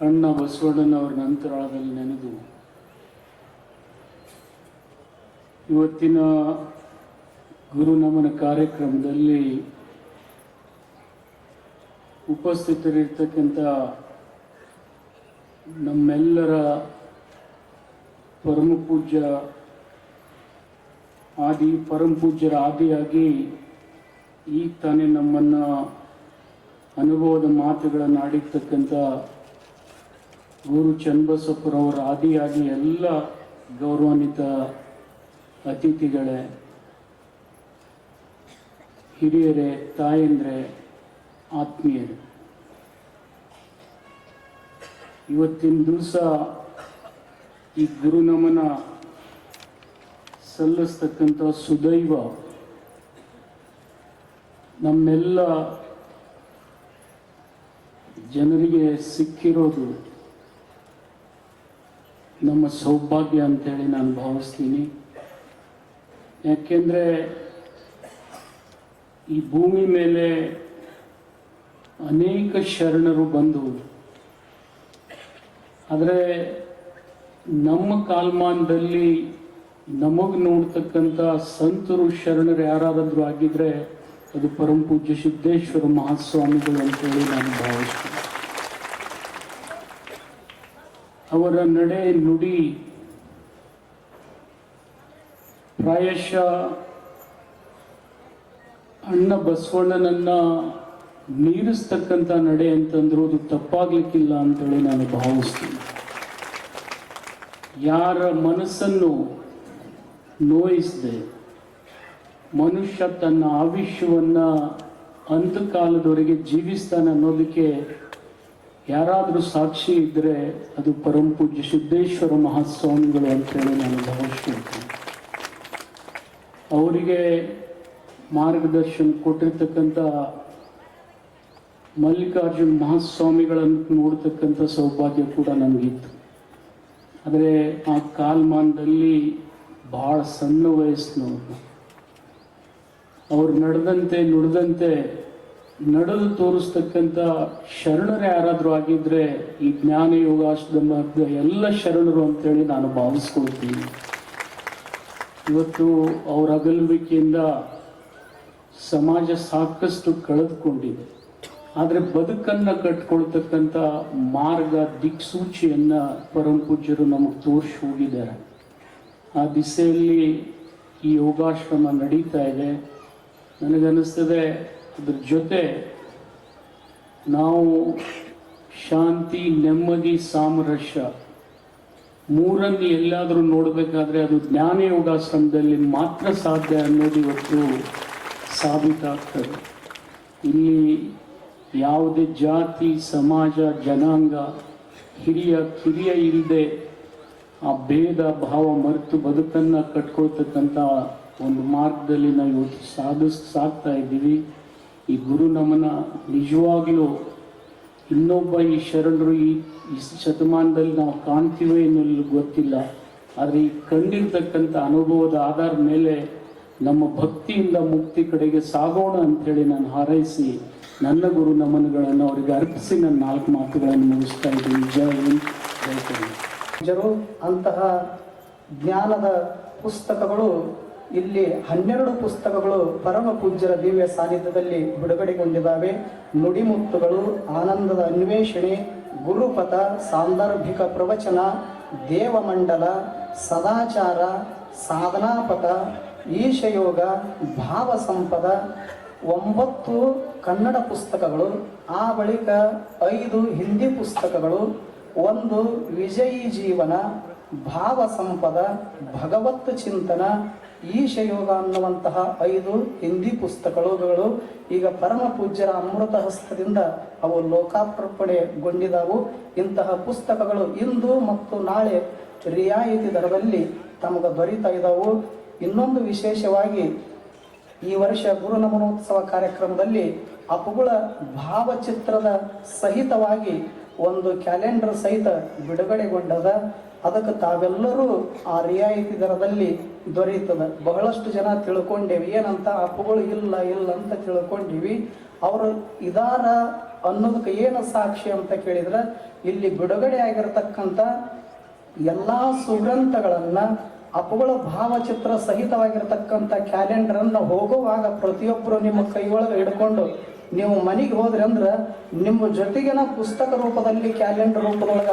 ಅಣ್ಣ ಬಸವಣ್ಣನವರ ನಂತರಾಳದಲ್ಲಿ ನೆನೆದು. ಇವತ್ತಿನ ಗುರು ನಮನ ಕಾರ್ಯಕ್ರಮದಲ್ಲಿ ಉಪಸ್ಥಿತರಿರ್ತಕ್ಕಂಥ ನಮ್ಮೆಲ್ಲರ ಪರಮ ಪೂಜ್ಯ ಆದಿ ಪರಮ ಪೂಜ್ಯರ ಆದಿಯಾಗಿ ಈಗ ತಾನೇ ನಮ್ಮನ್ನು ಅನುಭವದ ಮಾತುಗಳನ್ನು ಆಡಿರ್ತಕ್ಕಂಥ ಗುರು ಚನ್ನಬಸಪ್ಪರವರ ಆದಿಯಾಗಿ ಎಲ್ಲ ಗೌರವಾನ್ವಿತ ಅತಿಥಿಗಳೇ, ಹಿರಿಯರೇ, ತಾಯಂದ್ರೆ, ಆತ್ಮೀಯರು. ಇವತ್ತಿನ ದಿವಸ ಈ ಗುರು ನಮನ ಸಲ್ಲಿಸ್ತಕ್ಕಂಥ ಸುದೈವ ನಮ್ಮೆಲ್ಲ ಜನರಿಗೆ ಸಿಕ್ಕಿರೋದು ನಮ್ಮ ಸೌಭಾಗ್ಯ ಅಂತೇಳಿ ನಾನು ಭಾವಿಸ್ತೀನಿ. ಯಾಕೆಂದರೆ ಈ ಭೂಮಿ ಮೇಲೆ ಅನೇಕ ಶರಣರು ಬಂದು, ಆದರೆ ನಮ್ಮ ಕಾಲಮಾನದಲ್ಲಿ ನಮಗೆ ನೋಡ್ತಕ್ಕಂಥ ಸಂತರು ಶರಣರು ಯಾರಾದರೂ ಆಗಿದ್ರೆ ಅದು ಪರಮ ಪೂಜ್ಯ ಸಿದ್ದೇಶ್ವರ ಮಹಾಸ್ವಾಮಿಗಳು ಅಂತೇಳಿ ನಾನು ಭಾವಿಸ್ತೀನಿ ಅವರ ನಡೆ ನುಡಿ. ಪ್ರಾಯಶಃ ಅಣ್ಣ ಬಸವಣ್ಣನನ್ನ ಮೀರಿಸ್ತಕ್ಕಂಥ ನಡೆ ಅಂತಂದ್ರೂ, ಅದು ತಪ್ಪಾಗ್ಲಿಕ್ಕಿಲ್ಲ ಅಂತೇಳಿ ನಾನು ಭಾವಿಸ್ತೀನಿ. ಯಾರ ಮನಸ್ಸನ್ನು ನೋಯಿಸದೆ, ಮನುಷ್ಯ ತನ್ನ ಆವಿಷ್ಯವನ್ನ ಅಂತಕಾಲದವರೆಗೆ ಜೀವಿಸ್ತಾನೆ ಅನ್ನೋದಕ್ಕೆ ಯಾರಾದರೂ ಸಾಕ್ಷಿ ಇದ್ದರೆ ಅದು ಪೂಜ್ಯ ಸಿದ್ದೇಶ್ವರ ಮಹಾಸ್ವಾಮಿಗಳು ಅಂತೇಳಿ ನಾನು ಭಾವಿಸ್ತೀನಿ. ಅವರಿಗೆ ಮಾರ್ಗದರ್ಶನ ಕೊಟ್ಟಿರ್ತಕ್ಕಂಥ ಮಲ್ಲಿಕಾರ್ಜುನ್ ಮಹಾಸ್ವಾಮಿಗಳನ್ನು ನೋಡ್ತಕ್ಕಂಥ ಸೌಭಾಗ್ಯ ಕೂಡ ನನಗಿತ್ತು ಆದರೆ ಆ ಕಾಲಮಾನದಲ್ಲಿ ಭಾಳ ಸಣ್ಣ ವಯಸ್ಸಿನವರು. ಅವ್ರು ನಡೆದಂತೆ ನುಡಿದಂತೆ ನಡೆದು ತೋರಿಸ್ತಕ್ಕಂಥ ಶರಣರು ಯಾರಾದರೂ ಆಗಿದ್ರೆ ಈ ಜ್ಞಾನ ಯೋಗಾಶ್ರಮದ ಎಲ್ಲ ಶರಣರು ಅಂತೇಳಿ ನಾನು ಭಾವಿಸ್ಕೊಳ್ತೀನಿ. ಇವತ್ತು ಅವರ ಅಗಲುವಿಕೆಯಿಂದ ಸಮಾಜ ಸಾಕಷ್ಟು ಕಳೆದುಕೊಂಡಿದೆ. ಆದರೆ ಬದುಕನ್ನು ಕಟ್ಕೊಳ್ತಕ್ಕಂಥ ಮಾರ್ಗ ದಿಕ್ಸೂಚಿಯನ್ನ ಪರಂಪೂಜ್ಯರು ನಮಗೆ ತೋರಿಸಿ ಹೋಗಿದ್ದಾರೆ. ಆ ದಿಸೆಯಲ್ಲಿ ಈ ಯೋಗಾಶ್ರಮ ನಡೀತಾ ಇದೆ. ನನಗನ್ನಿಸ್ತದೆ ಅದ್ರ ಜೊತೆ ನಾವು ಶಾಂತಿ, ನೆಮ್ಮದಿ, ಸಾಮರಸ್ಯ ಮೂರನ್ನು ಎಲ್ಲಾದರೂ ನೋಡಬೇಕಾದ್ರೆ ಅದು ಜ್ಞಾನ ಯೋಗಾಶ್ರಮದಲ್ಲಿ ಮಾತ್ರ ಸಾಧ್ಯ ಅನ್ನೋದು ಇವತ್ತು ಸಾಬೀತಾಗ್ತದೆ. ಇಲ್ಲಿ ಯಾವುದೇ ಜಾತಿ, ಸಮಾಜ, ಜನಾಂಗ, ಹಿರಿಯ, ಕಿರಿಯ ಇಲ್ಲದೆ ಆ ಭೇದ, ಭಾವ, ಮರೆತು ಬದುಕನ್ನು ಕಟ್ಕೊಳ್ತಕ್ಕಂಥ ಒಂದು ಮಾರ್ಗದಲ್ಲಿ ನಾವು ಇವತ್ತು ಸಾಧಿಸ್ ಸಾಕ್ತಾ ಇದ್ದೀವಿ. ಈ ಗುರು ನಮನ ನಿಜವಾಗಿಯೂ ಇನ್ನೊಬ್ಬ ಈ ಶರಣರು ಈ ಶತಮಾನದಲ್ಲಿ ನಾವು ಕಾಣ್ತೀವೋ ಎನ್ನುವುದು ಗೊತ್ತಿಲ್ಲ. ಆದರೆ ಈ ಕಂಡಿರ್ತಕ್ಕಂಥ ಅನುಭವದ ಆಧಾರದ ಮೇಲೆ ನಮ್ಮ ಭಕ್ತಿಯಿಂದ ಮುಕ್ತಿ ಕಡೆಗೆ ಸಾಗೋಣ ಅಂಥೇಳಿ ನಾನು ಹಾರೈಸಿ ನನ್ನ ಗುರು ನಮನಗಳನ್ನು ಅವರಿಗೆ ಅರ್ಪಿಸಿ ನನ್ನ ನಾಲ್ಕು ಮಾತುಗಳನ್ನು ಮುಗಿಸ್ತಾ ಇದ್ದೀನಿ. ಜೈ ಹಿಂದ್, ಜೈ ಜರು ಅಂತಹ ಜ್ಞಾನದ ಪುಸ್ತಕಗಳು ಇಲ್ಲಿ ಹನ್ನೆರಡು ಪುಸ್ತಕಗಳು ಪರಮ ಪೂಜ್ಯರ ದಿವ್ಯ ಸಾನ್ನಿಧ್ಯದಲ್ಲಿ ಬಿಡುಗಡೆಗೊಂಡಿದ್ದಾವೆ. ನುಡಿಮುತ್ತುಗಳು, ಆನಂದದ ಅನ್ವೇಷಣೆ, ಗುರುಪಥ, ಸಾಂದರ್ಭಿಕ ಪ್ರವಚನ, ದೇವಮಂಡಲ, ಸದಾಚಾರ, ಸಾಧನಾಪಥ, ಈಶಯೋಗ ಭಾವ ಸಂಪದ ಒಂಬತ್ತು ಕನ್ನಡ ಪುಸ್ತಕಗಳು, ಆ ಬಳಿಕ ಐದು ಹಿಂದಿ ಪುಸ್ತಕಗಳು, ಒಂದು ವಿಜಯಿ ಜೀವನ ಭಾವ ಸಂಪದ ಭಗವತ್ ಚಿಂತನ ಈಶಯೋಗ ಅನ್ನುವಂತಹ ಐದು ಹಿಂದಿ ಪುಸ್ತಕಗಳು ಈಗ ಪರಮ ಪೂಜ್ಯರ ಅಮೃತ ಹಸ್ತದಿಂದ ಅವು ಲೋಕಾರ್ಪಣೆಗೊಂಡಿದ್ದಾವು ಇಂತಹ ಪುಸ್ತಕಗಳು ಇಂದು ಮತ್ತು ನಾಳೆ ರಿಯಾಯಿತಿ ದರದಲ್ಲಿ ತಮಗೆ ದೊರೀತಾ ಇದ್ದಾವು ಇನ್ನೊಂದು ವಿಶೇಷವಾಗಿ ಈ ವರ್ಷ ಗುರುನಮನೋತ್ಸವ ಕಾರ್ಯಕ್ರಮದಲ್ಲಿ ಅಪುಗಳ ಭಾವಚಿತ್ರದ ಸಹಿತವಾಗಿ ಒಂದು ಕ್ಯಾಲೆಂಡರ್ ಸಹಿತ ಬಿಡುಗಡೆಗೊಂಡದ, ಅದಕ್ಕೆ ತಾವೆಲ್ಲರೂ ಆ ರಿಯಾಯಿತಿ ದರದಲ್ಲಿ ದೊರೆಯುತ್ತದೆ. ಬಹಳಷ್ಟು ಜನ ತಿಳ್ಕೊಂಡೇವಿ, ಏನಂತ ಅಪ್ಪುಗಳು ಇಲ್ಲ ಇಲ್ಲ ಅಂತ ತಿಳ್ಕೊಂಡಿವಿ. ಅವರು ಇದಾರ ಅನ್ನೋದಕ್ಕೆ ಏನು ಸಾಕ್ಷಿ ಅಂತ ಕೇಳಿದ್ರೆ, ಇಲ್ಲಿ ಬಿಡುಗಡೆ ಆಗಿರತಕ್ಕಂಥ ಎಲ್ಲ ಸುಗ್ರಂಥಗಳನ್ನ, ಅಪ್ಪುಗಳ ಭಾವಚಿತ್ರ ಸಹಿತವಾಗಿರತಕ್ಕಂಥ ಕ್ಯಾಲೆಂಡರನ್ನು ಹೋಗುವಾಗ ಪ್ರತಿಯೊಬ್ಬರು ನಿಮ್ಮ ಕೈಯೊಳಗೆ ಹಿಡ್ಕೊಂಡು ನೀವು ಮನೆಗೆ ಹೋದ್ರಿ ಅಂದ್ರೆ ನಿಮ್ಮ ಜೊತೆಗಿನ ಪುಸ್ತಕ ರೂಪದಲ್ಲಿ ಕ್ಯಾಲೆಂಡರ್ ರೂಪದೊಳಗೆ